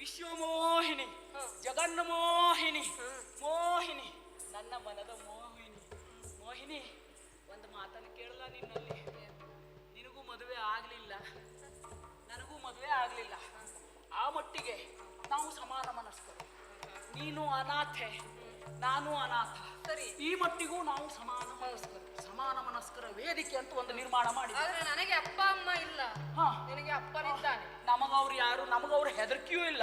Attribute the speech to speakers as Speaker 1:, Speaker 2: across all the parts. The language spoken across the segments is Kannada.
Speaker 1: ವಿಶ್ವಮೋಹಿನಿ ಜಗನ್ಮೋಹಿನಿ ಮೋಹಿನಿ ನನ್ನ ಮನದ ಮೋಹಿನಿ. ಮೋಹಿನಿ ಒಂದು ಮಾತನ್ನು ಕೇಳಲ್ಲ ನಿನ್ನಲ್ಲಿ? ನಿನಗೂ ಮದುವೆ ಆಗಲಿಲ್ಲ. ನನಗೂ ಮದುವೆ ಆಗಲಿಲ್ಲ. ಆ ಮಟ್ಟಿಗೆ ನಾವು ಸಮಾನ ಮನಸ್ಕರು. ನೀನು ಅನಾಥೆ. ನಾನು ಅನಾಥ.
Speaker 2: ಸರಿ.
Speaker 1: ಈ ಮಟ್ಟಿಗೂ ನಾವು ಸಮಾನ ಮನಸ್ಕರ. ಸಮಾನ ಮನಸ್ಕರ ವೇದಿಕೆ ಅಂತ ಒಂದು ನಿರ್ಮಾಣ ಮಾಡಿ
Speaker 2: ಆದ್ರೆ ನನಗೆ ಅಪ್ಪ ಅಮ್ಮ ಇಲ್ಲ.
Speaker 1: ಹಾ.
Speaker 2: ನಿನಗೆ ಅಪ್ಪನಿದ್ದಾನೆ.
Speaker 1: ನಮಗವ್ರು ಯಾರು ನಮಗವ್ರು ಹೆದರ್ಕಿಯೂ ಇಲ್ಲ.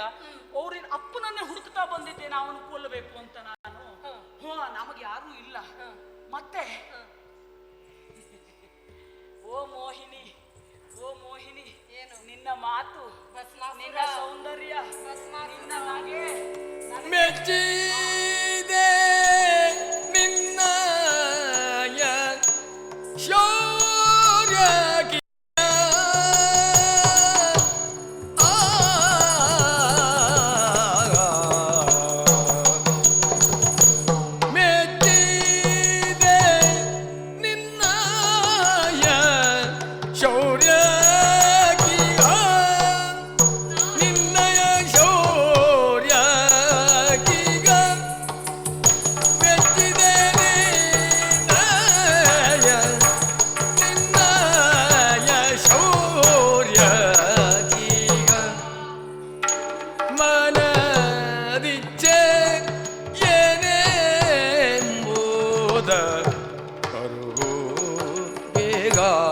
Speaker 1: ಅವ್ರಿನ್ ಅಪ್ಪನನ್ನೇ ಹುಡುಕ್ತಾ ಬಂದಿದ್ದೆ ನಾವು ಕೊಲ್ಲಬೇಕು ಅಂತ ನಾನು. ಹ್ಞೂ ನಮಗೆ ಯಾರು ಇಲ್ಲ. ಮತ್ತೆ? ಓ ಮೋಹಿನಿ. ಓ ಮೋಹಿನಿ
Speaker 2: ಏನು?
Speaker 1: ನಿನ್ನ ಮಾತು ನಿನ್ನ ಸೌಂದರ್ಯ. ನಿನ್ನ ನಗೆ ನನಗೆ
Speaker 3: ಮೆಚ್ಚಿದೆ ಬೇಗ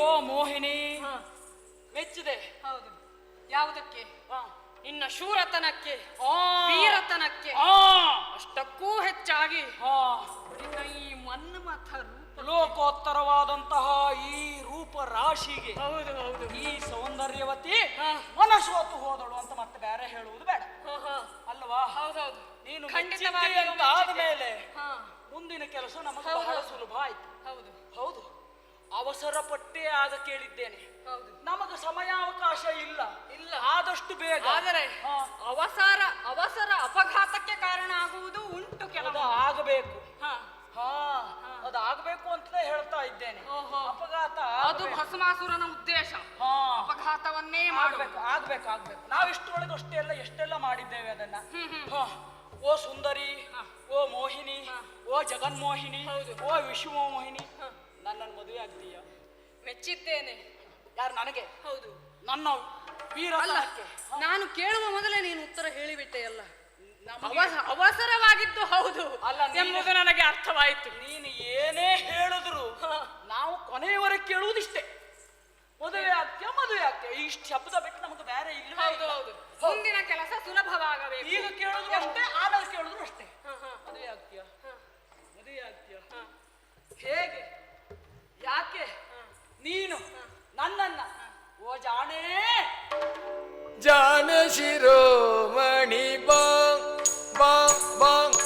Speaker 3: ಓ ಮೋಹಿನಿ. ಮೆಚ್ಚಿದೆ. ಹೌದು. ಯಾವುದಕ್ಕೆ? ಇನ್ನ ಶೂರತನಕ್ಕೆ ವೀರತನಕ್ಕೆ. ಅಷ್ಟಕ್ಕೂ
Speaker 1: ಹೆಚ್ಚಾಗಿ
Speaker 2: ನಿನ್ನ ಈ ಮನ್ಮಥ ರೂಪ
Speaker 1: ಲೋಕೋತ್ತರವಾದಂತಹ ಈ ರೂಪ ರಾಶಿಗೆ
Speaker 2: ಹೌದು ಹೌದು.
Speaker 1: ಈ ಸೌಂದರ್ಯವತಿ ಮನಸೋತು ಹೋದಳು ಅಂತ ಮತ್ತೆ ಬೇರೆ ಹೇಳುವುದು ಬೇಡ. ಅಲ್ವಾ?
Speaker 2: ಹೌದೌದು.
Speaker 1: ನೀನು
Speaker 2: ಖಂಡಿತವಾಗಿ
Speaker 1: ಅಂತ
Speaker 2: ಹಾ.
Speaker 1: ಮುಂದಿನ ಕೆಲಸ ನಮಗೆ ಬಹಳ ಸುಲಭ ಆಯ್ತು.
Speaker 2: ಹೌದು.
Speaker 1: ಹೌದು. ಅವಸರ ಪಟ್ಟೇ ಆಗ ಕೇಳಿದ್ದೇನೆ
Speaker 2: ಹೌದು
Speaker 1: ನಮಗೆ ಸಮಯಾವಕಾಶ ಇಲ್ಲ
Speaker 2: ಇಲ್ಲ.
Speaker 1: ಆದಷ್ಟು ಬೇಗ
Speaker 2: ಆದರೆ. ಅವಸರ ಅವಸರ ಅಪಘಾತಕ್ಕೆ ಕಾರಣ ಆಗುವುದು ಉಂಟು ಕೆಲವು
Speaker 1: ಆಗಬೇಕು
Speaker 2: ಹಾ
Speaker 1: ಹಾ ಅದು ಆಗಬೇಕು ಅಂತಲೇ ಹೇಳ್ತಾ ಇದ್ದೇನೆ
Speaker 2: ಓಹೋ.
Speaker 1: ಅಪಘಾತ
Speaker 2: ಅದು. ಭಸ್ಮಾಸುರನ ಉದ್ದೇಶ
Speaker 1: ಹಾ
Speaker 2: ಅಪಘಾತವನ್ನೇ ಮಾಡಬೇಕು
Speaker 1: ಆಗ್ಬೇಕು ಆಗ್ಬೇಕು ನಾವು ಅಷ್ಟೇ ಅಷ್ಟೆಲ್ಲ ಎಷ್ಟೆಲ್ಲ ಮಾಡಿದ್ದೇವೆ ಅದನ್ನ. ಓ ಸುಂದರಿ. ಓ ಮೋಹಿನಿ. ಓ ಜಗನ್ಮೋಹಿನಿ. ಓ ವಿಶ್ವಮೋಹಿನಿ
Speaker 2: ಹಾ.
Speaker 1: ನನ್ನನ್ನು ಮದುವೆ ಆಗ್ತೀಯ?
Speaker 2: ಮೆಚ್ಚಿದ್ದೇನೆ.
Speaker 1: ಯಾರು ನನಗೆ?
Speaker 2: ಹೌದು.
Speaker 1: ನನ್ನ
Speaker 2: ಅಲ್ಲ
Speaker 1: ವೀರತನಕ್ಕೆ
Speaker 2: ನಾನು ಕೇಳುವ ಮೊದಲೇ ನೀನು ಉತ್ತರ ಹೇಳಿಬಿಟ್ಟೆ ಅಲ್ಲ.
Speaker 1: ನಮಗೆ-
Speaker 2: ಅವಸ- ಅವಸರವಾಗಿದ್ದು ಹೌದು.
Speaker 1: ಅಲ್ಲ, ನೀನು-
Speaker 2: ಎಂಬುದು ನನಗೆ ಅರ್ಥವಾಯಿತು.
Speaker 1: ನೀನು ಏನೇ ಹೇಳಿದ್ರು ನಾವು ಕೊನೆಯವರೆಗೆ ಕೇಳುವುದಿಷ್ಟೇ. ಮದುವೆ ಆಗ್ತೀಯ ಮದುವೆ ಆಗ್ತೀಯ? ಇಷ್ಟು ಶಬ್ದ ಬಿಟ್ಟು ನಮಗೆ ಬೇರೆ ಇಲ್ಲ.
Speaker 2: ಹೌದು ಹೌದು. ಮುಂದಿನ ಕೆಲಸ ಸುಲಭವಾಗಬೇಕು.
Speaker 1: ಈಗ ಕೇಳಿದ್ರು ಅಷ್ಟೇ ಆಮೇಲೆ ಕೇಳಿದ್ರು ಅಷ್ಟೇ.
Speaker 2: ಹಾ, ಹಾ,
Speaker 1: ಮದುವೆ ಆಗ್ತೀಯ?
Speaker 2: ಹಾ,
Speaker 1: ಮದುವೆ ಆಗ್ತೀಯ?
Speaker 2: ಹಾ.
Speaker 1: ಹೇಗೆ? ಯಾಕೆ? ನೀನು ನನ್ನನ್ನ. ಓ ಜಾಣೇ.
Speaker 3: ಜಾನ ಶಿರೋಮಣಿ ಮಣಿ ಬಾಂಗ್ ಬಾಂಗ್ ಬಾಂಗ್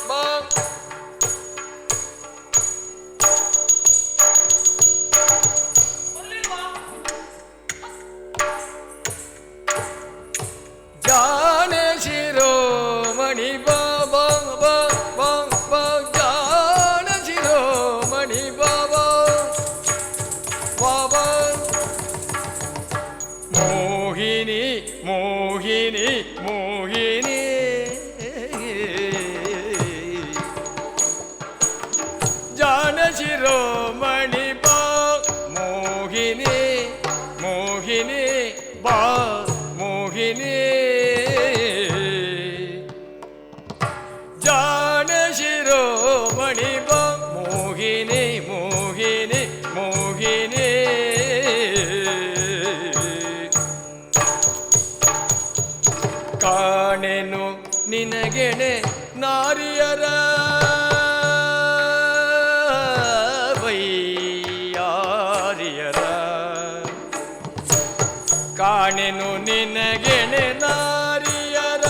Speaker 3: চিরময় ಕಾಣೆನು ನಿನಗೆಣೆ ನಾರಿಯರ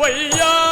Speaker 3: ವೈಯಾರಿಯರ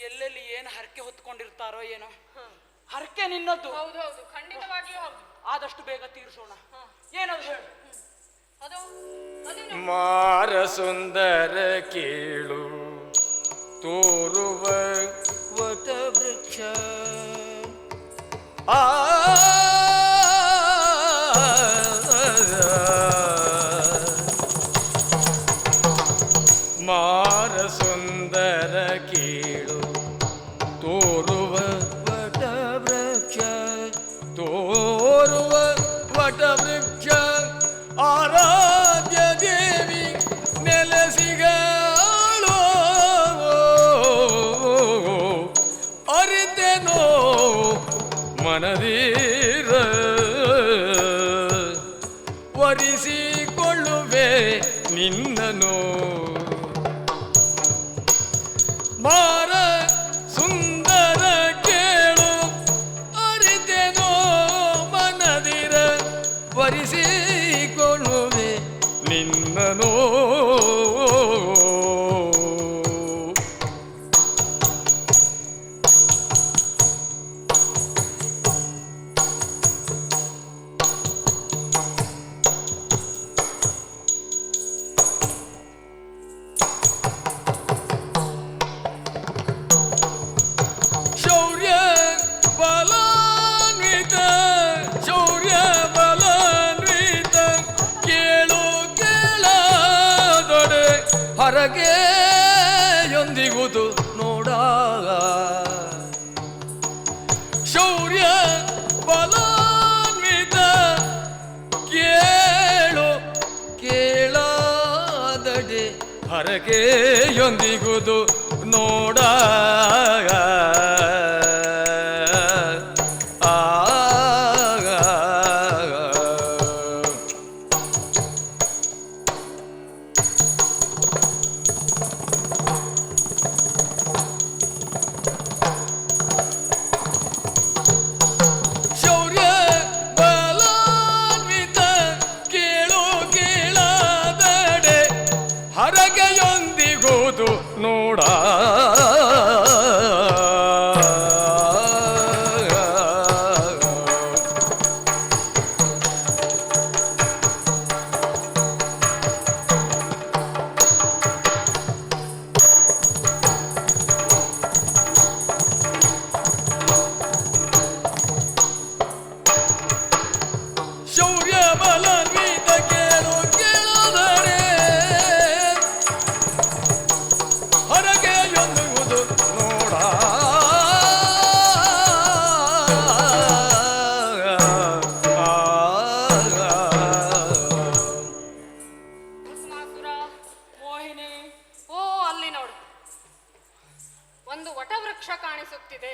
Speaker 1: ಎಲ್ಲೆಲ್ಲಿ ಏನು ಹರಕೆ ಹೊತ್ಕೊಂಡಿರ್ತಾರೋ ಏನೋ. ಹರಕೆ ನಿನ್ನದ್ದು.
Speaker 2: ಹೌದು ಹೌದು. ಖಂಡಿತವಾಗಿಯೂ ಹೌದು.
Speaker 1: ಆದಷ್ಟು ಬೇಗ ತೀರಿಸೋಣ. ಏನದು ಹೇಳು.
Speaker 2: ಅದು
Speaker 3: ಮಾರ ಸುಂದರ ಕೇಳು ತೋರುವ ವತ ವೃಕ್ಷ ಆ origem. ಹರಕೆಯೊಂದಿಗುದು ನೋಡ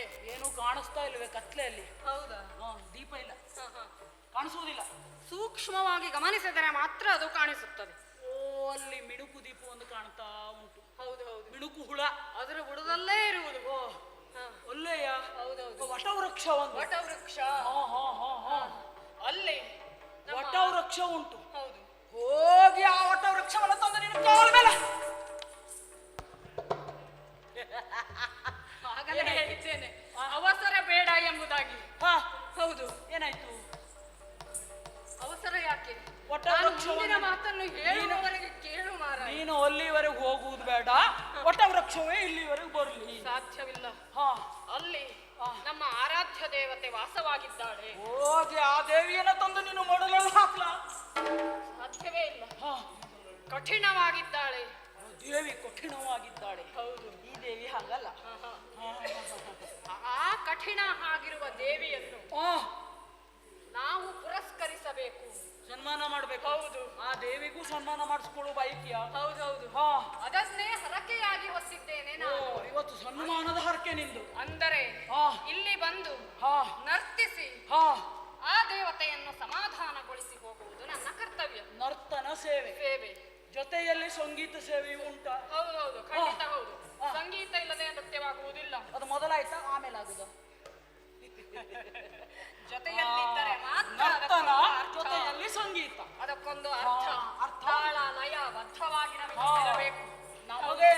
Speaker 1: ಏನು ಕಾಣಿಸ್ತಾ ಇಲ್ವೇ ಕತ್ಲೆಯಲ್ಲಿ?
Speaker 2: ಹೌದಾ?
Speaker 1: ದೀಪ ಇಲ್ಲ. ಕಾಣಿಸುವುದಿಲ್ಲ.
Speaker 2: ಸೂಕ್ಷ್ಮವಾಗಿ ಗಮನಿಸಿದರೆ ಮಾತ್ರ ಅದು ಕಾಣಿಸುತ್ತದೆ.
Speaker 1: ಓ ಅಲ್ಲಿ ಮಿಣುಕು ದೀಪ ಒಂದು ಕಾಣ್ತಾ ಉಂಟು.
Speaker 2: ಹೌದು ಹೌದು.
Speaker 1: ಮಿಣುಕು ಹುಳ.
Speaker 2: ಅದರ ಬುಡದಲ್ಲೇ ಇರುವುದು.
Speaker 1: ಓ. ಒಳ್ಳೆಯ.
Speaker 2: ಹೌದೌದು.
Speaker 1: ವಟವೃಕ್ಷ ಒಂದು.
Speaker 2: ವಟವೃಕ್ಷ. ಅಲ್ಲಿ
Speaker 1: ವಟವೃಕ್ಷ ಉಂಟು.
Speaker 2: ಹೌದು.
Speaker 1: ಹೋಗಿ ಆ ವಟವೃಕ್ಷವನ್ನು ತಂದು ನಿನ್ನ ಕಾಲ ಮೇಲೆ.
Speaker 2: ಆಗಲೇ? ಹೇಳಿದ್ದೇನೆ ಅವಸರ ಬೇಡ ಎಂಬುದಾಗಿ.
Speaker 1: ಹಾ.
Speaker 2: ಹೌದು.
Speaker 1: ಏನಾಯ್ತು?
Speaker 2: ಅವಸರ ಯಾಕೆ? ನಾನು ಮುಂದಿನ ಮಾತನ್ನು ಹೇಳುವವರೆಗೆ ಕೇಳು ಮಾರ
Speaker 1: ನೀನು ಅಲ್ಲಿವರೆಗೆ ಹೋಗುವುದು ಬೇಡ. ವಟವೃಕ್ಷವೇ ಇಲ್ಲಿವರೆಗೆ ಬರಲಿ.
Speaker 2: ಸಾಧ್ಯವಿಲ್ಲ.
Speaker 1: ಹಾ.
Speaker 2: ಅಲ್ಲಿ. ನಮ್ಮ ಆರಾಧ್ಯ ದೇವತೆ ವಾಸವಾಗಿದ್ದಾಳೆ.
Speaker 1: ಹೋಗಿ ಆ ದೇವಿಯನ್ನ ತಂದು ನೀನು ಮೊಡಲಲ್ಲಿ ಹಾಕ್ಲ.
Speaker 2: ಸಾಧ್ಯವೇ ಇಲ್ಲ.
Speaker 1: ಹಾ.
Speaker 2: ಕಠಿಣವಾಗಿದ್ದಾಳೆ.
Speaker 1: ದೇವಿ ಕಠಿಣವಾಗಿದ್ದಾಳೆ.
Speaker 2: ಹೌದು
Speaker 1: ಈ ದೇವಿ ಹಾಗಲ್ಲ.
Speaker 2: ಆ ಕಠಿಣ ಆಗಿರುವ ದೇವಿಯನ್ನು. ನಾವು ಪುರಸ್ಕರಿಸಬೇಕು.
Speaker 1: ಸನ್ಮಾನ ಮಾಡ್ಬೇಕು.
Speaker 2: ಹೌದು.
Speaker 1: ಆ ದೇವಿಗೂ ಸನ್ಮಾನ ಮಾಡಿಸ್ಕೊಳ್ಳೋ ಹೌದು
Speaker 2: ಹೌದು.
Speaker 1: ಹಾ.
Speaker 2: ಅದನ್ನೇ ಹರಕೆಯಾಗಿ ಹೊತ್ತಿದ್ದೇನೆ ನಾನು.
Speaker 1: ಇವತ್ತು ಸನ್ಮಾನದ ಹರಕೆ ನಿಂದು.
Speaker 2: ಅಂದರೆ
Speaker 1: ಹಾ.
Speaker 2: ಇಲ್ಲಿ ಬಂದು
Speaker 1: ಹಾ.
Speaker 2: ನರ್ತಿಸಿ
Speaker 1: ಹಾ.
Speaker 2: ಆ ದೇವತೆಯನ್ನು ಸಮಾಧಾನಗೊಳಿಸಿ ಹೋಗುವುದು ನನ್ನ ಕರ್ತವ್ಯ.
Speaker 1: ನರ್ತನ ಸೇವೆ.
Speaker 2: ಸೇವೆ.
Speaker 1: ಜೊತೆಯಲ್ಲಿ ಸಂಗೀತ ಸೇವೆ ಉಂಟಾ
Speaker 2: ಹೌದೌದು ಖಂಡಿತ ಹೌದು
Speaker 1: ಹಾ.
Speaker 2: ಸಂಗೀತ ಇಲ್ಲದೆ ನೃತ್ಯವಾಗುವುದಿಲ್ಲ
Speaker 1: ಅದು ಮೊದಲಾಯ್ತಾ ಆಮೇಲೆ ಆಗುದು
Speaker 2: ಜೊತೆಯಲ್ಲಿದ್ದರೆ ಮಾತ್ರ
Speaker 1: ನರ್ತನ
Speaker 2: ಅದಕ್ಕೊಂದು ಅರ್ಥ.
Speaker 1: ಜೊತೆಯಲ್ಲಿ ಸಂಗೀತ
Speaker 2: ಅದಕ್ಕೊಂದು ಅರ್ಥ
Speaker 1: ಹಾ, ಅರ್ಥ.
Speaker 2: ತಾಳ ಲಯ ಬದ್ಧವಾಗಿ ನಮಗೆ
Speaker 1: ಹಾ.
Speaker 2: ಇರಬೇಕು
Speaker 1: ನಮಗೆ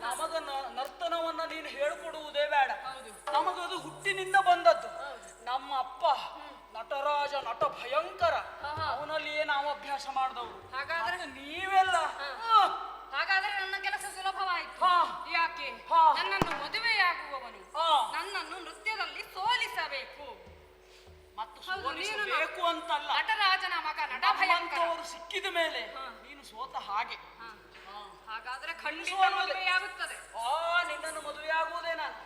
Speaker 1: ನಮಗ ನ- ನರ್ತನವನ್ನ ನೀನು ಹೇಳಿಕೊಡುವುದೇ ಬೇಡ
Speaker 2: ಹೌದು.
Speaker 1: ನಮಗದು ಹುಟ್ಟಿನಿಂದ ಬಂದದ್ದು
Speaker 2: ಹೌದು.
Speaker 1: ನಮ್ಮ ಅಪ್ಪ ನಟರಾಜ ನಟ ಭಯಂಕರ ಅವನಲ್ಲಿ ನಾವು ಅಭ್ಯಾಸ ಮಾಡಿದವರು
Speaker 2: ಹಾಗಾದ್ರೆ
Speaker 1: ನೀವೆಲ್ಲ.
Speaker 2: ಹಾಗಾದ್ರೆ ನನ್ನ ಕೆಲಸ ಸುಲಭವಾಯಿತು. ಯಾಕೆ. ನನ್ನನ್ನು ಮದುವೆಯಾಗುವವನು. ನನ್ನನ್ನು ನೃತ್ಯದಲ್ಲಿ ಸೋಲಿಸಬೇಕು
Speaker 1: ಮತ್ತು ಸೋಲಿಸಬೇಕು ಅಂತಲ್ಲ
Speaker 2: ನಟರಾಜನ ಮಗ ನಟ ಭಯಂಕರ
Speaker 1: ನಮ್ಮಂಥವರು ಸಿಕ್ಕಿದ ಮೇಲೆ. ನೀನು ಸೋತ ಹಾಗೆ.
Speaker 2: ಹಾಗಾದ್ರೆ ಖಂಡಿತ. ಮದುವೆಯಾಗುತ್ತದೆ
Speaker 1: ಆ ನಿನ್ನನ್ನು ಮದುವೆಯಾಗುವುದೇ ನಾನು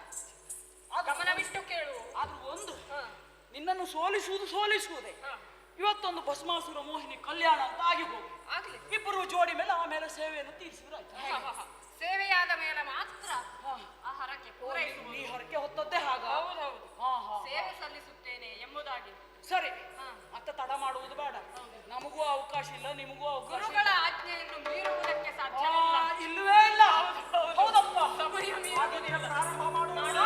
Speaker 1: ಆದ್ರೂ-
Speaker 2: ಗಮನವಿಟ್ಟು ಕೇಳು
Speaker 1: ಆದ್ರೂ ಒಂದು
Speaker 2: ಹಾ.
Speaker 1: ನಿನ್ನನ್ನು ಸೋಲಿಸುವುದು ಸೋಲಿಸುವುದೇ. ಇವತ್ತೊಂದು ಭಸ್ಮಾಸುರ ಮೋಹಿನಿ ಕಲ್ಯಾಣ ಅಂತ ಆಗಿ ಹೋಗಿ.
Speaker 2: ಆಗ್ಲಿ.
Speaker 1: ಇಬ್ಬರು ಜೋಡಿ ಮೇಲೆ ಆಮೇಲೆ ಸೇವೆಯನ್ನು ತೀರಿಸಿದ್ರೆ ಆಯ್ತು?
Speaker 2: ಹಾ, ಹಾ, ಹಾ. ಸೇವೆಯಾದ ಮೇಲೆ ಮಾತ್ರ ಆಹಾರಕ್ಕೆ
Speaker 1: ನೀ ಹರಕೆ ಹೊತ್ತದ್ದೇ ಹಾಗ?
Speaker 2: ಹೌದೌದು
Speaker 1: ಹಾ ಹಾ
Speaker 2: ಸೇವೆ ಸಲ್ಲಿಸುತ್ತೇನೆ ಎಂಬುದಾಗಿ.
Speaker 1: ಸರಿ. ಅತ್ತ ತಡ ಮಾಡುವುದು ಬೇಡ. ನಮಗೂ ಅವಕಾಶ ಇಲ್ಲ ನಿಮಗೂ ಅವಕಾಶ.
Speaker 2: ಗುರುಗಳ ಆಜ್ಞೆಯನ್ನು ಮೀರುವುದಕ್ಕೆ ಸಾಧ್ಯ
Speaker 1: ಇಲ್ಲವೇ ಇಲ್ಲ.
Speaker 2: ಹೌದು.
Speaker 1: ಹೌದಪ್ಪ. ಪ್ರಾರಂಭ ಮಾಡೋಣ.